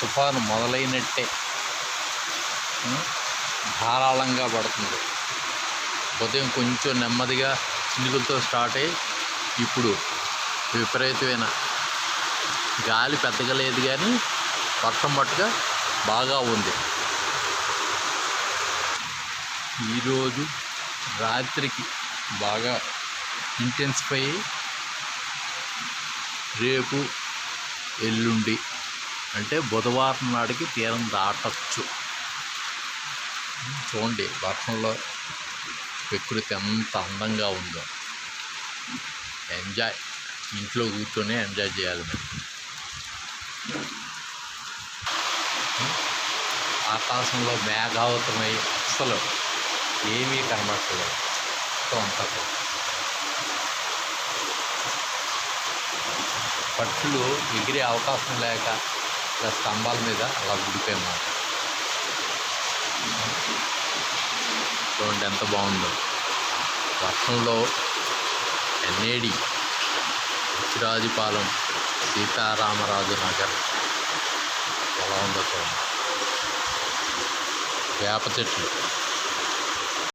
తుఫాను మొదలైనట్టే. ధారాళంగా పడుతుంది. ఉదయం కొంచెం నెమ్మదిగా చినుకులతో స్టార్ట్ అయ్యి ఇప్పుడు విపరీతమైన గాలి పెద్దగా లేదు కానీ వర్షం పట్టుగా బాగా ఉంది. ఈరోజు రాత్రికి బాగా ఇంటెన్సిఫై అయ్యి రేపు ఎల్లుండి అంటే బుధవారం నాటికి తీరం దాటచ్చు. చూడండి వర్షంలో ప్రకృతి ఎంత అందంగా ఉందో. ఎంజాయ్. ఇంట్లో కూర్చొని ఎంజాయ్ చేయాలి మేము ఆకాశంలో మేఘావతమై అసలు ఏమీ కనబడలేదు మొత్తం అంతా పక్షులు ఎగిరే అవకాశం లేక ఇలా స్తంభాల మీద అలా ఉండిపోయన్నమాట చూడండి ఎంత బాగుందో. వర్షంలో ఎన్ఏడి ఉచిరాజుపాలెం సీతారామరాజు నగర్ ఎలా ఉందో చూడండి. వేప చెట్లు.